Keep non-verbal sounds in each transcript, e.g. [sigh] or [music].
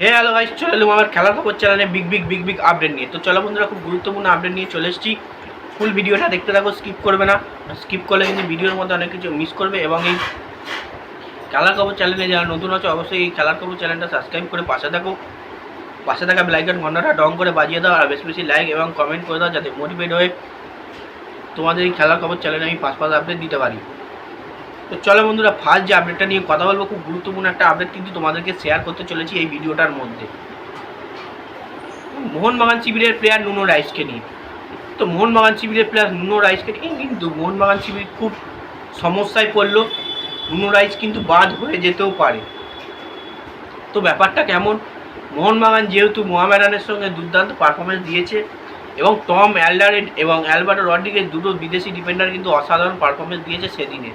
হে hello guys চলে এলাম আমার খেলার খবর চ্যানেলে big big big big update নিয়ে। তো চলো বন্ধুরা, খুব গুরুত্বপূর্ণ আপডেট নিয়ে চলে এসেছি। ফুল ভিডিওটা দেখতে থাকো স্কিপ করবে না। স্কিপ করলে কিন্তু ভিডিওর মধ্যে অনেক কিছু মিস করবে এবং এই খেলার খবর চ্যানেলে যারা নতুন আছে, অবশ্যই এই খেলার খবর চ্যানেলটা সাবস্ক্রাইব করে পাশে থাকো। পাশে থাকা বেলাইকন ঘন্টাটা ডং করে বাজিয়ে দাও, আর বেশি বেশি লাইক এবং কমেন্ট করে দাও, যাতে মোটিভেট হয়ে তোমাদের এই খেলার খবর চ্যানেলে আমি পাঁচ পাঁচ আপডেট দিতে পারি। তো চলো বন্ধুরা ফার্স্ট যে আপডেটটা নিয়ে কথা বলব, খুব গুরুত্বপূর্ণ একটা আপডেট কিন্তু তোমাদেরকে শেয়ার করতে চলেছি এই ভিডিওটার মধ্যে। মোহনবাগান শিবিরের প্লেয়ার নুনো রাইসকে নিয়ে। তো মোহনবাগান শিবিরের প্লেয়ার নুনো রাইসকে নিয়ে কিন্তু মোহনবাগান শিবির খুব সমস্যায় পড়ল। নুনো রাইস কিন্তু বাদ হয়ে যেতেও পারে। তো ব্যাপারটা কেমন? মোহনবাগান যেহেতু মোহামেডানের সঙ্গে দুর্দান্ত পারফরমেন্স দিয়েছে এবং টম অ্যালডারেড এবং অ্যালবার্টো রড্রিগেজ দুটো বিদেশি ডিফেন্ডার কিন্তু অসাধারণ পারফরমেন্স দিয়েছে সেদিনে।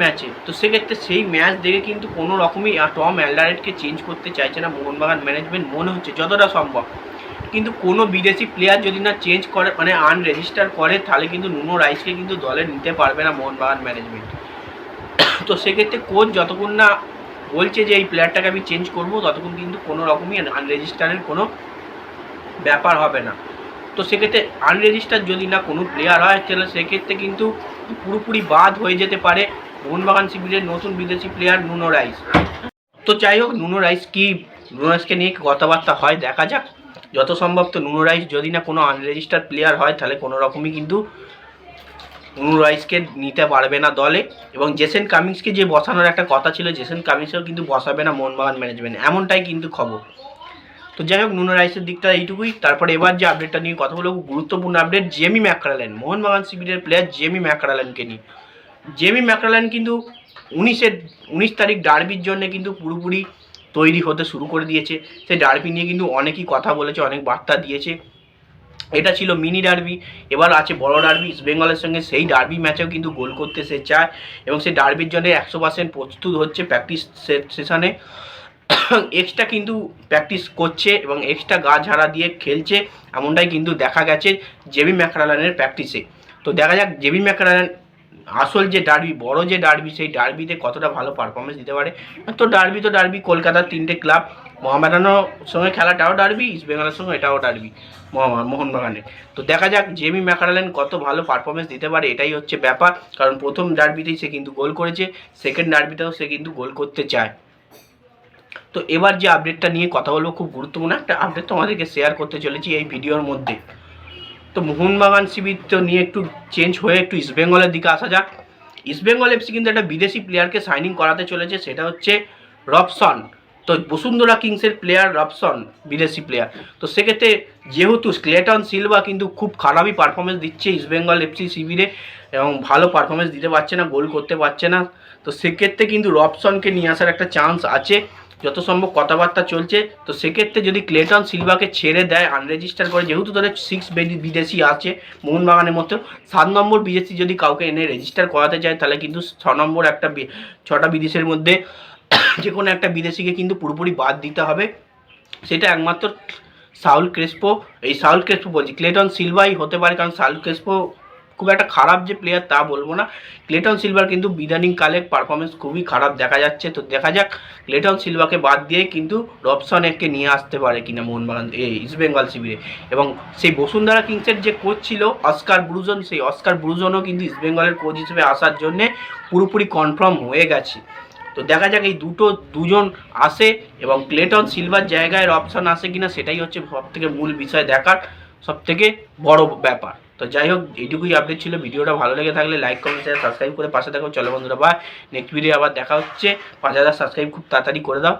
ম্যাচে। তো সেক্ষেত্রে সেই ম্যাচ দেখে কিন্তু কোনো রকমই টম অ্যালডারেটকে চেঞ্জ করতে চাইছে না মোহনবাগান ম্যানেজমেন্ট, মনে হচ্ছে যতটা সম্ভব। কিন্তু কোনো বিদেশি প্লেয়ার যদি না চেঞ্জ করে মানে আনরেজিস্টার করে, তাহলে কিন্তু নুনো রাইসকে কিন্তু দলে নিতে পারবে না মোহনবাগান ম্যানেজমেন্ট। তো সেক্ষেত্রে কোচ যতক্ষণ না বলছে যে এই প্লেয়ারটাকে আমি চেঞ্জ করব, ততক্ষণ কিন্তু কোনো রকমই আনরেজিস্টারের কোনো ব্যাপার হবে না। তো সেক্ষেত্রে আনরেজিস্টার যদি না কোনো প্লেয়ার হয়, তাহলে সেক্ষেত্রে কিন্তু পুরোপুরি বাদ হয়ে যেতে পারে। মোহনবাগান শিবিরের নতুন বিদেশি প্লেয়ার নুনো রাইস। তো যাই হোক, নুনো রাইস কি, নুনো রাইসকে নিয়ে কথাবার্তা হয় দেখা যাক। যত সম্ভব তো নুনো রাইস যদি না কোনো আনরেজিস্টার প্লেয়ার হয়, তাহলে কোনো রকমই কিন্তু নুনো রাইসকে নিতে পারবে না দলে। এবং জেসেন কামিংসকে যে বসানোর একটা কথা ছিল, জেসেন কামিংসকেও কিন্তু বসাবে না মোহনবাগান ম্যানেজমেন্ট এমনটাই কিন্তু খবর। তো যাই হোক, নুনো রাইসের দিকটা এইটুকুই। তারপরে এবার যে আপডেটটা নিয়ে কথা বলব গুরুত্বপূর্ণ আপডেট জেমি ম্যাকরালেন মোহনবাগান শিবিরের প্লেয়ার জেমি ম্যাকরালেনকে নিয়ে। জেমি ম্যাকরালেন কিন্তু উনিশের উনিশ তারিখ ডার্বির জন্য কিন্তু পুরোপুরি তৈরি হতে শুরু করে দিয়েছে। সেই ডার্বি নিয়ে কিন্তু অনেকই কথা বলেছে, অনেক বার্তা দিয়েছে। এটা ছিল মিনি ডার্বি, এবার আছে বড় ডার্বি, ইস্ট বেঙ্গলের সঙ্গে সেই ডার্বি ম্যাচেও কিন্তু গোল করতে সে চায় এবং সেই ডার্বির জন্য একশো পার্সেন্ট প্রস্তুত হচ্ছে প্র্যাকটিস সেশনে। এক্সট্রা কিন্তু প্র্যাকটিস করছে এবং এক্সট্রা গা ঝাড়া দিয়ে খেলছে, এমনটাই কিন্তু দেখা গেছে জেবি ম্যাকরালানের প্র্যাকটিসে। তো দেখা যাক জেবি ম্যাকরালান আসল যে ডার্বি বড় যে ডার্বি সেই ডার্বিতে কতটা ভালো পারফরমেন্স দিতে পারে? তো ডার্বি তো ডার্বি কলকাতার তিনটে ক্লাব মোহামেডানের সঙ্গে খেলাটাও ডার্বি ইস্ট বেঙ্গলের সঙ্গে এটাও ডার্বি মোহনবাগানের তো দেখা যাক জেমি ম্যাকারালেন কত ভালো পারফরমেন্স দিতে পারে, এটাই হচ্ছে ব্যাপার। কারণ প্রথম ডার্বিতেই সে কিন্তু গোল করেছে সেকেন্ড ডার্বিতেও সে কিন্তু গোল করতে চায়। তো এবার যে আপডেটটা নিয়ে কথা বলব, খুব গুরুত্বপূর্ণ একটা আপডেট তোমাদেরকে শেয়ার করতে চলেছি এই ভিডিওর মধ্যে। তো মোহনবাগান শিবির তো নিয়ে একটু চেঞ্জ হয়ে একটু ইস্টবেঙ্গলের দিকে আসা যাক। ইস্টবেঙ্গল এফসি কিন্তু একটা বিদেশি প্লেয়ারকে সাইনিং করাতে চলেছে, সেটা হচ্ছে রবসন তো বসুন্ধরা কিংসের প্লেয়ার রবসন বিদেশি প্লেয়ার তো সেক্ষেত্রে যেহেতু স্ক্লেটন সিলভা কিন্তু খুব খারাপই পারফরমেন্স দিচ্ছে ইস্টবেঙ্গল এফসি শিবিরে, এবং ভালো পারফরমেন্স দিতে পারছে না, গোল করতে পারছে না। তো সেক্ষেত্রে কিন্তু রবসনকে নিয়ে আসার একটা চান্স আছে। যত সম্ভব কথাবার্তা চলছে, তো সেক্ষেত্রে যদি ক্লেটন সিলভাকে ছেড়ে দেয় আনরেজিস্টার করে, যেহেতু তাদের সিক্স বিদেশি আছে, মোহনবাগানের মতো সাত নম্বর বিদেশি যদি কাউকে এনে রেজিস্টার করাতে চায়, তাহলে কিন্তু ছ নম্বর একটা ছটা বিদেশের মধ্যে [coughs] যে কোনো একটা বিদেশিকে কিন্তু পুরোপুরি বাদ দিতে হবে। সেটা একমাত্র সাউল ক্রেসপো। এই সাউল ক্রেসপো বলছি, ক্লেটন সিলভাই হতে পারে, কারণ সাউল ক্রেসপো খুব একটা খারাপ যে প্লেয়ার তা বলব না। ক্লেটন সিলভার কিন্তু বিদানিং কালে পারফরমেন্স খুবই খারাপ দেখা যাচ্ছে। তো দেখা যাক ক্লেটন সিলভাকে বাদ দিয়ে কিন্তু রবসন একে নিয়ে আসতে পারে কিনা মোহনবাগান ইস্ট বেঙ্গল শিবিরে। এবং সেই বসুন্ধরা কিংসের যে কোচ ছিল অস্কার ব্রুজন সেই অস্কার ব্রুজনও কিন্তু ইস্ট বেঙ্গলের কোচ হিসেবে আসার জন্যে পুরোপুরি কনফার্ম হয়ে গেছে। তো দেখা যাক এই দুটো, দুজন আসে এবং ক্লেটন সিলভার জায়গায় অপশন আসে কিনা, সেটাই হচ্ছে সবথেকে মূল বিষয় দেখার সব থেকে বড় ব্যাপার। তো যাই হোক, এইটুকুই আপডেট ছিল। ভিডিওটা ভালো লেগে থাকলে লাইক কমেন্ট শেয়ার সাবস্ক্রাইব করে পাশে থাকো। চলো বন্ধুরা বা নেক্সট ভিডিও আবার দেখা হচ্ছে। পাঁচ হাজার সাবস্ক্রাইব খুব তাড়াতাড়ি করে দাও।